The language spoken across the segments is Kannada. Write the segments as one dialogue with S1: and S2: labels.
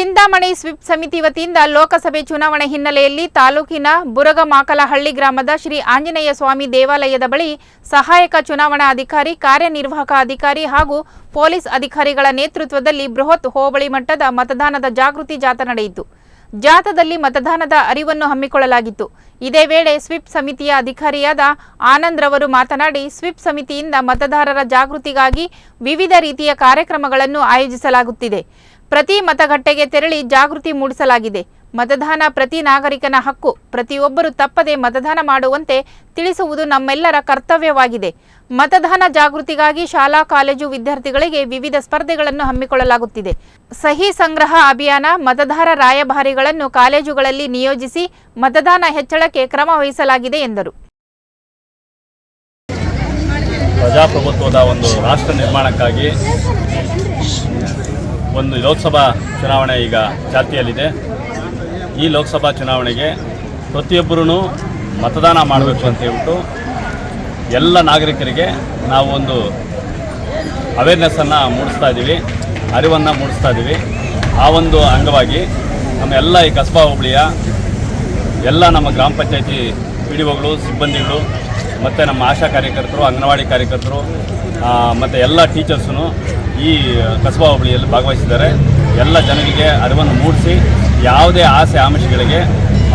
S1: ಚಿಂತಾಮಣಿ ಸ್ವಿಪ್ ಸಮಿತಿ ವತಿಯಿಂದ ಲೋಕಸಭೆ ಚುನಾವಣೆ ಹಿನ್ನೆಲೆಯಲ್ಲಿ ತಾಲೂಕಿನ ಬುರಗಮಾಕಲಹಳ್ಳಿ ಗ್ರಾಮದ ಶ್ರೀ ಆಂಜನೇಯ ಸ್ವಾಮಿ ದೇವಾಲಯದ ಬಳಿ ಸಹಾಯಕ ಚುನಾವಣಾ ಅಧಿಕಾರಿ, ಕಾರ್ಯನಿರ್ವಾಹಕ ಅಧಿಕಾರಿ ಹಾಗೂ ಪೊಲೀಸ್ ಅಧಿಕಾರಿಗಳ ನೇತೃತ್ವದಲ್ಲಿ ಬೃಹತ್ ಹೋಬಳಿ ಮಟ್ಟದ ಮತದಾನದ ಜಾಗೃತಿ ಜಾಥಾ ನಡೆಯಿತು. ಜಾಥಾದಲ್ಲಿ ಮತದಾನದ ಅರಿವನ್ನು ಹಮ್ಮಿಕೊಳ್ಳಲಾಗಿತ್ತು. ಇದೇ ವೇಳೆ ಸ್ವಿಪ್ ಸಮಿತಿಯ ಅಧಿಕಾರಿಯಾದ ಆನಂದ್ ರವರು ಮಾತನಾಡಿ, ಸ್ವಿಪ್ ಸಮಿತಿಯಿಂದ ಮತದಾರರ ಜಾಗೃತಿಗಾಗಿ ವಿವಿಧ ರೀತಿಯ ಕಾರ್ಯಕ್ರಮಗಳನ್ನು ಆಯೋಜಿಸಲಾಗುತ್ತಿದೆ. ಪ್ರತಿ ಮತಗಟ್ಟೆಗೆ ತೆರಳಿ ಜಾಗೃತಿ ಮೂಡಿಸಲಾಗಿದೆ. ಮತದಾನ ಪ್ರತಿ ನಾಗರಿಕನ ಹಕ್ಕು. ಪ್ರತಿಯೊಬ್ಬರು ತಪ್ಪದೆ ಮತದಾನ ಮಾಡುವಂತೆ ತಿಳಿಸುವುದು ನಮ್ಮೆಲ್ಲರ ಕರ್ತವ್ಯವಾಗಿದೆ. ಮತದಾನ ಜಾಗೃತಿಗಾಗಿ ಶಾಲಾ, ಕಾಲೇಜು ವಿದ್ಯಾರ್ಥಿಗಳಿಗೆ ವಿವಿಧ ಸ್ಪರ್ಧೆಗಳನ್ನು ಹಮ್ಮಿಕೊಳ್ಳಲಾಗುತ್ತಿದೆ. ಸಹಿ ಸಂಗ್ರಹ ಅಭಿಯಾನ, ಮತದಾರ ರಾಯಭಾರಿಗಳನ್ನು ಕಾಲೇಜುಗಳಲ್ಲಿ ನಿಯೋಜಿಸಿ ಮತದಾನ ಹೆಚ್ಚಳಕ್ಕೆ ಕ್ರಮ ವಹಿಸಲಾಗಿದೆ ಎಂದರು.
S2: ಪ್ರಜಾಪ್ರಭುತ್ವದ ಒಂದು ರಾಷ್ಟ್ರ ನಿರ್ಮಾಣಕ್ಕಾಗಿ ಒಂದು ಲೋಕಸಭಾ ಚುನಾವಣೆ ಈಗ ಚಾಲ್ತಿಯಲ್ಲಿದೆ ಈ ಲೋಕಸಭಾ ಚುನಾವಣೆಗೆ ಪ್ರತಿಯೊಬ್ಬರೂ ಮತದಾನ ಮಾಡಬೇಕು ಅಂತ ಹೇಳ್ಬಿಟ್ಟು ಎಲ್ಲ ನಾಗರಿಕರಿಗೆ ನಾವು ಒಂದು ಅವೇರ್ನೆಸ್ಸನ್ನು ಮೂಡಿಸ್ತಾ ಇದ್ದೀವಿ, ಅರಿವನ್ನು ಮೂಡಿಸ್ತಾ ಇದ್ದೀವಿ. ಆ ಒಂದು ಅಂಗವಾಗಿ ನಮ್ಮ ಎಲ್ಲ ಈ ಕಸಬಾ ಹೋಬಳಿಯ ಎಲ್ಲ ನಮ್ಮ ಗ್ರಾಮ ಪಂಚಾಯತಿ ಪಿ ಡಿ ಒಗಳು ಸಿಬ್ಬಂದಿಗಳು, ಮತ್ತು ನಮ್ಮ ಆಶಾ ಕಾರ್ಯಕರ್ತರು, ಅಂಗನವಾಡಿ ಕಾರ್ಯಕರ್ತರು ಮತ್ತು ಎಲ್ಲ ಟೀಚರ್ಸು ಈ ಕಸಬಾ ಹೋಬಳಿಯಲ್ಲಿ ಭಾಗವಹಿಸಿದ್ದಾರೆ. ಎಲ್ಲ ಜನರಿಗೆ ಅರಿವನ್ನು ಮೂಡಿಸಿ, ಯಾವುದೇ ಆಸೆ ಆಮಿಷಗಳಿಗೆ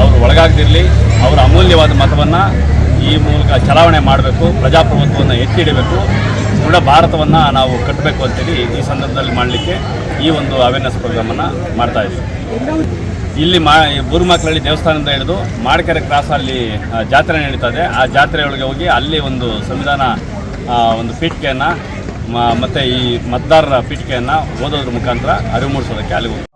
S2: ಅವರು ಒಳಗಾಗದಿರಲಿ, ಅವರ ಅಮೂಲ್ಯವಾದ ಮತವನ್ನು ಈ ಮೂಲಕ ಚಲಾವಣೆ ಮಾಡಬೇಕು, ಪ್ರಜಾಪ್ರಭುತ್ವವನ್ನು ಎತ್ತಿ ಹಿಡಬೇಕು ದೃಢ ಭಾರತವನ್ನು ನಾವು ಕಟ್ಟಬೇಕು ಅಂತೇಳಿ ಈ ಸಂದರ್ಭದಲ್ಲಿ ಮಾಡಲಿಕ್ಕೆ ಈ ಒಂದು ಅವೇರ್ನೆಸ್ ಪ್ರೋಗ್ರಾಮನ್ನು ಮಾಡ್ತಾ ಇದ್ದೀವಿ ಇಲ್ಲಿ ಮಾ ಬೂರುಮಕ್ಕಳಳ್ಳಿ ದೇವಸ್ಥಾನದಿಂದ ಹಿಡಿದು ಮಾಡ್ಕೆರೆ ಕ್ರಾಸ್ ಅಲ್ಲಿ ಜಾತ್ರೆ ನಡೀತಾ ಇದೆ. ಆ ಜಾತ್ರೆಯೊಳಗೆ ಹೋಗಿ ಅಲ್ಲಿ ಒಂದು ಸಂವಿಧಾನ ಒಂದು ಪೀಠಿಕೆಯನ್ನು ಮತ್ತು ಈ ಮತದಾರರ ಪೀಠಿಕೆಯನ್ನು ಓದೋದ್ರ ಮುಖಾಂತರ ಅರಿವು ಮೂಡಿಸೋದಕ್ಕೆ ಅಲ್ಲಿಗೆ